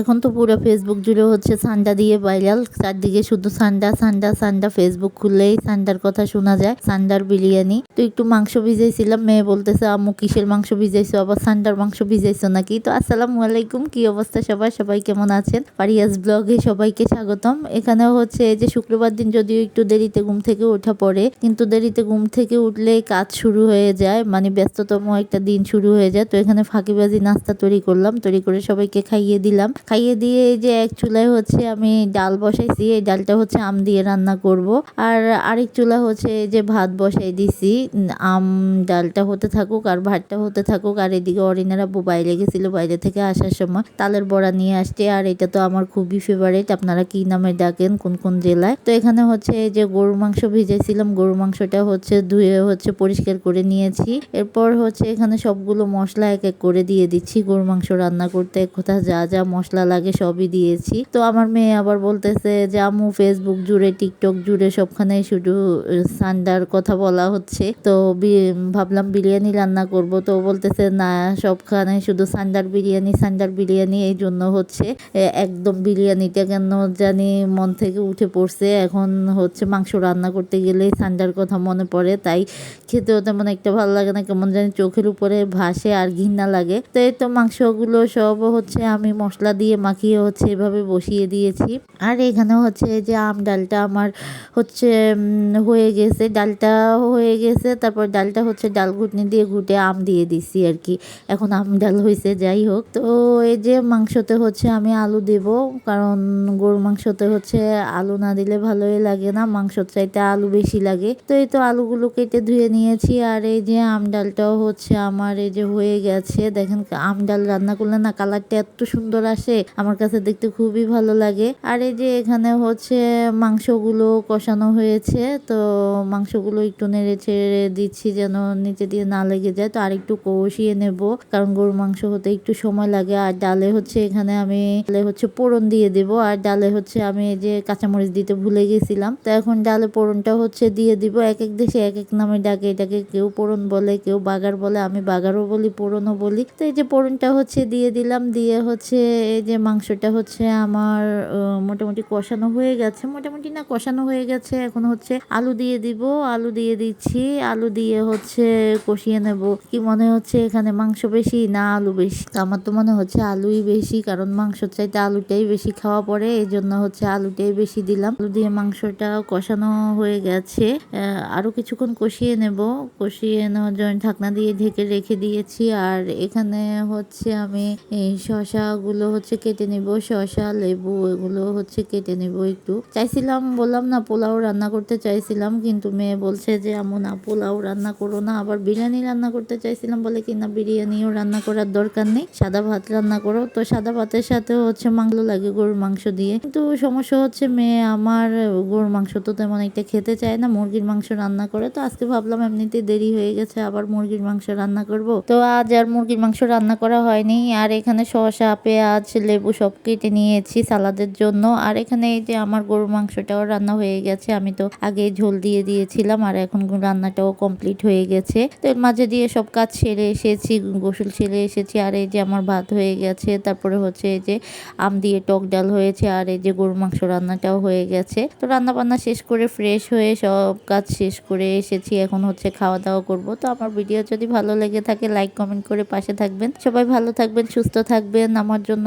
এখন তো পুরো ফেসবুক জুড়ে হচ্ছে সান্ডা দিয়ে ভাইরাল চারদিকে শুধু সান্ডা সান্ডা সান্ডা ফেসবুক খুললেই সান্ডার কথা শোনা যায়, সান্ডার বিরিয়ানি। তো একটু মাংস ভিজাইছিলাম, মেয়ে বলতেছে, আম্মু, কিসের মাংস ভিজাইছো? আবার সান্ডার মাংস ভিজাইছো নাকি? তো আসসালামু আলাইকুম, কি অবস্থা সবাই? সবাই কেমন আছেন? পারিয়াস ব্লগে সবাইকে স্বাগতম। এখানেও হচ্ছে যে শুক্রবার দিন যদিও একটু দেরিতে ঘুম থেকে ওঠা পড়ে, কিন্তু দেরিতে ঘুম থেকে উঠলে কাজ শুরু হয়ে যায় মানে ব্যস্ততম একটা দিন শুরু হয়ে যায়। তো এখানে ফাঁকিবাজি নাস্তা তৈরি করলাম, তৈরি করে সবাইকে খাইয়ে দিলাম। খাইয়ে দিয়ে যে এক চুলায় হচ্ছে আমি ডাল বসাইছি, এই ডালটা হচ্ছে আম দিয়ে রান্না করব। আর আরেক চুলা হচ্ছে যে ভাত বসাই দিছি, আম ডালটা হতে থাকুক আর ভাতটা হতে থাকুক, আর এদিকে অরিনার বাইরে গেছিল, বাইরে থেকে আসার সময়। তালের বড়া নিয়ে আসছে, আর এটা তো আমার খুবই ফেভারিট আপনারা কি নামে ডাকেন, কোন কোন জেলায়? তো এখানে হচ্ছে যে গরুর মাংস ভিজেছিলাম, গরুর মাংসটা হচ্ছে ধুয়ে হচ্ছে পরিষ্কার করে নিয়েছি। এরপর হচ্ছে এখানে সবগুলো মশলা এক এক করে দিয়ে দিচ্ছি, গরুর মাংস রান্না করতে কোথাও যা যা মশলা লাগে সবই দিয়েছি। তো আমার মেয়ে আবার বলতেছে যে আমু ফেসবুক জুড়ে টিকটক জুড়ে সবখানে শুধু সান্ডার কথা বলা হচ্ছে। তো ভাবলাম বিরিয়ানি রান্না করব। তো বলতেছে, না, সবখানে শুধু সান্ডার বিরিয়ানি সান্ডার বিরিয়ানি এই জন্য হচ্ছে। একদম বিরিয়ানিটা কেন জানি মন থেকে উঠে পড়ছে। এখন হচ্ছে মাংস রান্না করতে গেলেই সান্ডার কথা মনে পড়ে। তাই খেতেও তেমন একটা ভালো লাগে না, কেমন জানি চোখের উপরে ভাসে আর ঘৃণা লাগে। তো এই তো মাংসগুলো সব হচ্ছে আমি মশলা দিয়ে মাখিয়ে হচ্ছে এভাবে বসিয়ে দিয়েছি। আর এখানে হচ্ছে যে আম ডালটা আমার হচ্ছে হয়ে গেছে, ডালটা হয়ে গেছে, তারপর ডালটা হচ্ছে ডাল ঘুটনি দিয়ে ঘুটে আম দিয়ে দিছি আর কি। এখন আম ডাল হয়েছে যাই হোক। তো এই যে মাংসতে হচ্ছে আমি আলু দেব, কারণ গরুর মাংসতে হচ্ছে আলু না দিলে ভালোই লাগে না, মাংসর চাইতে আলু বেশি লাগে। তো এই তো আলুগুলো কেটে ধুয়ে নিয়েছি, আর এই যে আম ডালটাও হচ্ছে আমার এই যে হয়ে গেছে। দেখেন আম ডাল রান্না করলে না কালারটা এত সুন্দর আসে। আমার কাছে দেখতে খুবই ভালো লাগে। আর এই যে এখানে হচ্ছে মাংসগুলো কষানো হয়েছে, তো মাংসগুলো একটু নেড়ে ছেড়ে দিচ্ছি যেন নিচে দিয়ে না লেগে যায়। তো আরেকটু কষিয়ে নেব, কারণ গরুর মাংস হতে একটু সময় লাগে। আর ডালে হচ্ছে এখানে আমি ডালে হচ্ছে পোড়ন দিয়ে দেব। আর ডালে হচ্ছে আমি এই যে কাঁচামরিচ দিতে ভুলে গেছিলাম। তো এখন ডালে পোড়নটা হচ্ছে দিয়ে দিব। এক এক দেশে এক এক নামে ডাকে, এটাকে কেউ পোড়ন বলে, কেউ বাগার বলে, আমি বাগারও বলি পোড়নও বলি। তো এই যে পোড়নটা হচ্ছে দিয়ে দিলাম। দিয়ে হচ্ছে যে মাংসটা হচ্ছে আমার মোটামুটি কষানো হয়ে গেছে। মোটামুটি না কষানো হয়ে গেছে এখন হচ্ছে আলু দিয়ে দিব। আলু দিয়ে দিচ্ছি। আলু দিয়ে হচ্ছে কষিয়ে নেব। কি মনে হচ্ছে এখানে মাংস বেশি না আলু বেশি? আমার তো মনে হচ্ছে আলুই বেশি কারণ মাংসর চাইতে আলুটাই বেশি খাওয়া পড়ে। এই জন্য হচ্ছে আলুটাই বেশি দিলাম। আলু দিয়ে মাংসটা কষানো হয়ে গেছে। আহ, আরও কিছুক্ষণ কষিয়ে নেব। কষিয়ে নেওয়ার জন্য ঢাকনা দিয়ে ঢেকে রেখে দিয়েছি। আর এখানে হচ্ছে আমি এই শশাগুলো হচ্ছে কেটে নেব শশা লেবু, এগুলো হচ্ছে কেটে নেব একটু। চাইছিলাম, বললাম না, পোলাও রান্না করতে চাইছিলাম, কিন্তু মেয়ে বলছে যে আমু না, পোলাও রান্না করো না। আবার বিরিয়ানি রান্না করতে চাইছিলাম বলে কি, না, বিরিয়ানিও রান্না করার দরকার নেই। সাদা ভাত রান্না করো। তো সাদা ভাতের সাথে হচ্ছে মাংস লাগে গরুর মাংস দিয়ে। কিন্তু সমস্যা হচ্ছে মেয়ে, আমার গরুর মাংস তো তেমন একটা খেতে চায় না, মুরগির মাংস রান্না করে। তো আজকে ভাবলাম এমনিতে দেরি হয়ে গেছে, আবার মুরগির মাংস রান্না করব। তো আজ আর মুরগির মাংস রান্না করা হয়নি। আর এখানে শসা, পেঁয়াজ লেবু সব কেটে নিয়েছি সালাদের জন্য। আর এখানে এই যে আমার গরুর মাংসটাও রান্না হয়ে গেছে। আমি তো আগে ঝোল দিয়ে দিয়েছিলাম, আর এখন রান্নাটাও কমপ্লিট হয়ে গেছে। তো এর মাঝে দিয়ে সব কাজ সেরে এসেছি, গোসল সেরে এসেছি। আর এই যে আমার ভাত হয়ে গেছে, তারপরে হচ্ছে এই যে আম দিয়ে টক ডাল হয়েছে, আর এই যে গরুর মাংস রান্নাটাও হয়ে গেছে। তো রান্না বান্না শেষ করে ফ্রেশ হয়ে সব কাজ শেষ করে এসেছি। এখন হচ্ছে খাওয়া দাওয়া করব। তো আমার ভিডিও যদি ভালো লেগে থাকে লাইক কমেন্ট করে পাশে থাকবেন। সবাই ভালো থাকবেন, সুস্থ থাকবেন। আমার জন্য